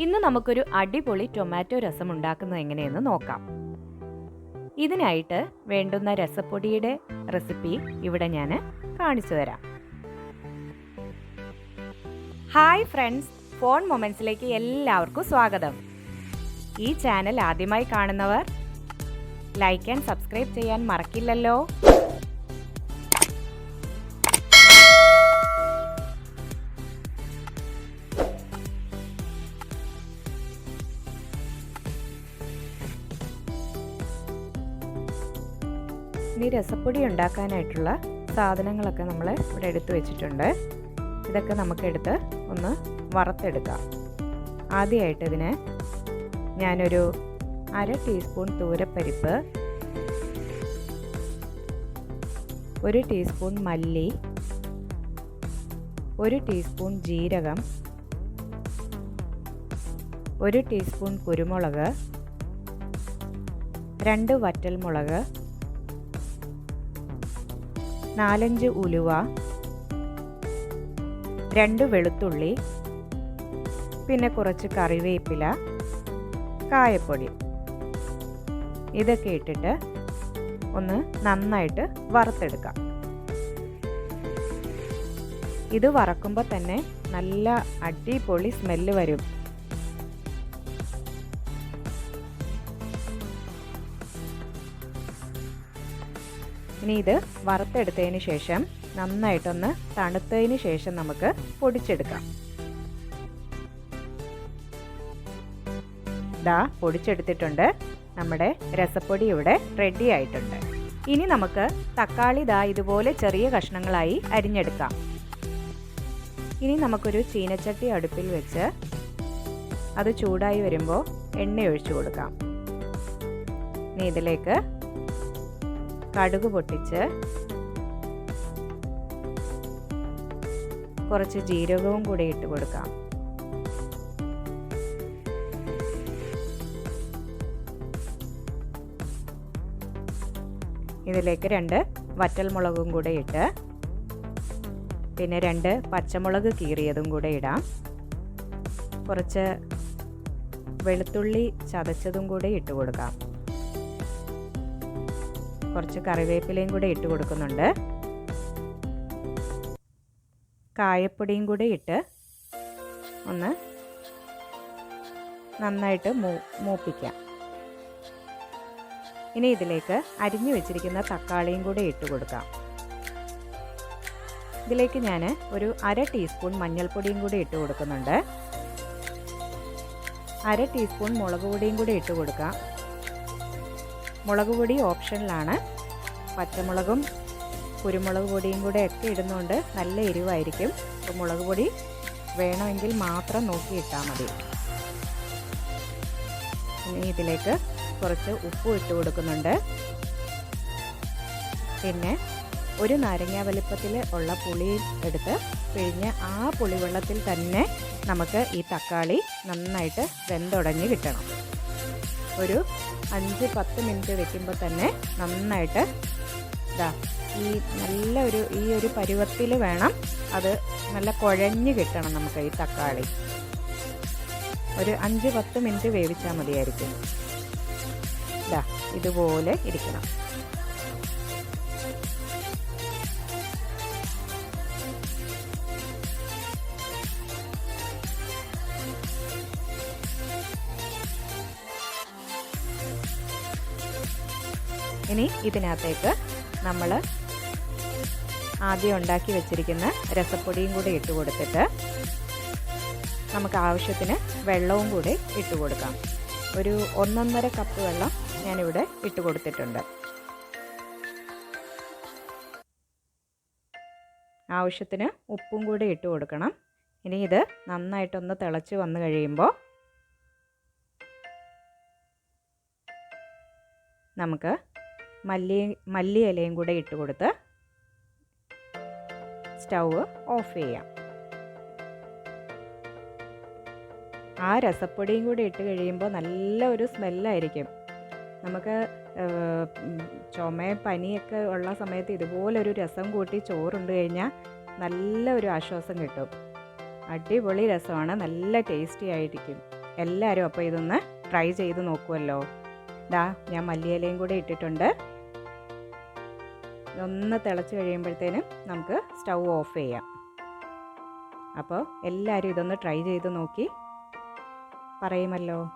ഇന്ന് നമുക്കൊരു അടിപൊളി ടൊമാറ്റോ രസം ഉണ്ടാക്കുന്നത് എങ്ങനെയെന്ന് നോക്കാം. ഇതിനായിട്ട് വേണ്ടുന്ന രസപ്പൊടിയുടെ റെസിപ്പി ഇവിടെ ഞാൻ കാണിച്ചു തരാം. ഹായ് ഫ്രണ്ട്സ് ഫോൺ മൊമെന്റ്സിലേക്ക് എല്ലാവർക്കും സ്വാഗതം. ഈ ചാനൽ ആദ്യമായി കാണുന്നവർ ലൈക്ക് ആൻഡ് സബ്സ്ക്രൈബ് ചെയ്യാൻ മറക്കില്ലല്ലോ. ഇനി രസപ്പൊടി ഉണ്ടാക്കാനായിട്ടുള്ള സാധനങ്ങളൊക്കെ നമ്മൾ ഇവിടെ എടുത്തു വെച്ചിട്ടുണ്ട്. ഇതൊക്കെ നമുക്കെടുത്ത് ഒന്ന് വറുത്തെടുക്കാം. ആദ്യമായിട്ട് ഇതിന് ഞാനൊരു അര ടീസ്പൂൺ തൂരപ്പരിപ്പ് ഒരു ടീസ്പൂൺ മല്ലി ഒരു ടീസ്പൂൺ ജീരകം ഒരു ടീസ്പൂൺ കുരുമുളക് രണ്ട് വറ്റൽമുളക് നാലഞ്ച് ഉലുവ രണ്ട് വെളുത്തുള്ളി പിന്നെ കുറച്ച് കറിവേപ്പില കായപ്പൊടി. ഇതൊക്കെ ഇട്ടിട്ട് ഒന്ന് നന്നായിട്ട് വറുത്തെടുക്കാം. ഇത് വറക്കുമ്പോൾ തന്നെ നല്ല അടിപൊളി സ്മെല്ല് വരും. ഇനി ഇത് വറുത്തെടുത്തതിന് ശേഷം നന്നായിട്ടൊന്ന് തണുത്തതിന് ശേഷം നമുക്ക് പൊടിച്ചെടുക്കാം. ദാ പൊടിച്ചെടുത്തിട്ടുണ്ട്. നമ്മുടെ രസപ്പൊടി ഇവിടെ റെഡി ആയിട്ടുണ്ട്. ഇനി നമുക്ക് തക്കാളി ദാ ഇതുപോലെ ചെറിയ കഷ്ണങ്ങളായി അരിഞ്ഞെടുക്കാം. ഇനി നമുക്കൊരു ചീനച്ചട്ടി അടുപ്പിൽ വെച്ച് അത് ചൂടായി വരുമ്പോൾ എണ്ണ ഒഴിച്ചു കൊടുക്കാം. ഇനി ഇതിലേക്ക് കടുക് പൊട്ടിച്ച് കുറച്ച് ജീരകവും കൂടി ഇട്ട് കൊടുക്കാം. ഇതിലേക്ക് രണ്ട് വറ്റൽമുളകും കൂടെ ഇട്ട് പിന്നെ രണ്ട് പച്ചമുളക് കീറിയതും കൂടെ ഇടാം. കുറച്ച് വെളുത്തുള്ളി ചതച്ചതും കൂടെ ഇട്ട് കൊടുക്കാം. കുറച്ച് കറിവേപ്പിലയും കൂടെ ഇട്ട് കൊടുക്കുന്നുണ്ട്. കായപ്പൊടിയും കൂടെ ഇട്ട് ഒന്ന് നന്നായിട്ട് മൂ മൂപ്പിക്കാം. ഇനി ഇതിലേക്ക് അരിഞ്ഞു വെച്ചിരിക്കുന്ന തക്കാളിയും കൂടെ ഇട്ട് കൊടുക്കാം. ഇതിലേക്ക് ഞാൻ ഒരു അര ടീസ്പൂൺ മഞ്ഞൾപ്പൊടിയും കൂടി ഇട്ട് കൊടുക്കുന്നുണ്ട്. അര ടീസ്പൂൺ മുളക് പൊടിയും കൂടി ഇട്ട് കൊടുക്കാം. മുളക് പൊടി ഓപ്ഷനിലാണ്. പച്ചമുളകും കുരുമുളക് പൊടിയും കൂടെ ഒക്കെ ഇടുന്നതുകൊണ്ട് നല്ല എരിവായിരിക്കും. അപ്പോൾ മുളക് പൊടി വേണമെങ്കിൽ മാത്രം നോക്കി ഇട്ടാൽ മതി. ഇനി ഇതിലേക്ക് കുറച്ച് ഉപ്പും ഇട്ട് കൊടുക്കുന്നുണ്ട്. പിന്നെ ഒരു നാരങ്ങ വലിപ്പത്തിൽ ഉള്ള പുളി എടുത്ത് പിഴിഞ്ഞ് ആ പുളിവെള്ളത്തിൽ തന്നെ നമുക്ക് ഈ തക്കാളി നന്നായിട്ട് വെന്തുടഞ്ഞ് കിട്ടണം. ഒരു അഞ്ച് പത്ത് മിനിറ്റ് വെക്കുമ്പോൾ തന്നെ നന്നായിട്ട് ഇതാ ഈ നല്ല ഒരു ഈ ഒരു പരുവത്തിൽ വേണം അത് നല്ല കുഴഞ്ഞ് കിട്ടണം നമുക്ക് ഈ തക്കാളി. ഒരു അഞ്ച് പത്ത് മിനിറ്റ് വേവിച്ചാൽ മതിയായിരിക്കും. ഇതാ ഇതുപോലെ ഇരിക്കണം. ഇനി ഇതിനകത്തേക്ക് നമ്മൾ ആദ്യം ഉണ്ടാക്കി വെച്ചിരിക്കുന്ന രസപ്പൊടിയും കൂടി ഇട്ട് കൊടുത്തിട്ട് നമുക്ക് ആവശ്യത്തിന് വെള്ളവും കൂടി ഇട്ട് കൊടുക്കാം. ഒരു ഒന്നൊന്നര കപ്പ് വെള്ളം ഞാനിവിടെ ഇട്ട് കൊടുത്തിട്ടുണ്ട്. ആവശ്യത്തിന് ഉപ്പും കൂടി ഇട്ട് കൊടുക്കണം. ഇനി ഇത് നന്നായിട്ടൊന്ന് തിളച്ച് വന്നു കഴിയുമ്പോൾ നമുക്ക് മല്ലി മല്ലി ഇലയും കൂടെ ഇട്ട് കൊടുത്ത് സ്റ്റൗവ് ഓഫ് ചെയ്യാം. ആ രസപ്പൊടിയും കൂടി ഇട്ട് കഴിയുമ്പോൾ നല്ല ഒരു സ്മെല്ലായിരിക്കും. നമുക്ക് ചുമ പനിയൊക്കെ ഉള്ള സമയത്ത് ഇതുപോലൊരു രസം കൂട്ടി ചോറുണ്ട് കഴിഞ്ഞാൽ നല്ല ഒരു ആശ്വാസം കിട്ടും. അടിപൊളി രസമാണ് നല്ല ടേസ്റ്റി ആയിരിക്കും. എല്ലാവരും അപ്പോൾ ഇതൊന്ന് ട്രൈ ചെയ്ത് നോക്കുമല്ലോ ദാ ഞാൻ മല്ലിയിലയും കൂടെ ഇട്ടിട്ടുണ്ട്. ഇതൊന്ന് തിളച്ച് കഴിയുമ്പോഴത്തേനും നമുക്ക് സ്റ്റൗ ഓഫ് ചെയ്യാം. അപ്പോൾ എല്ലാവരും ഇതൊന്ന് ട്രൈ ചെയ്ത് നോക്കി. പറയുമല്ലോ.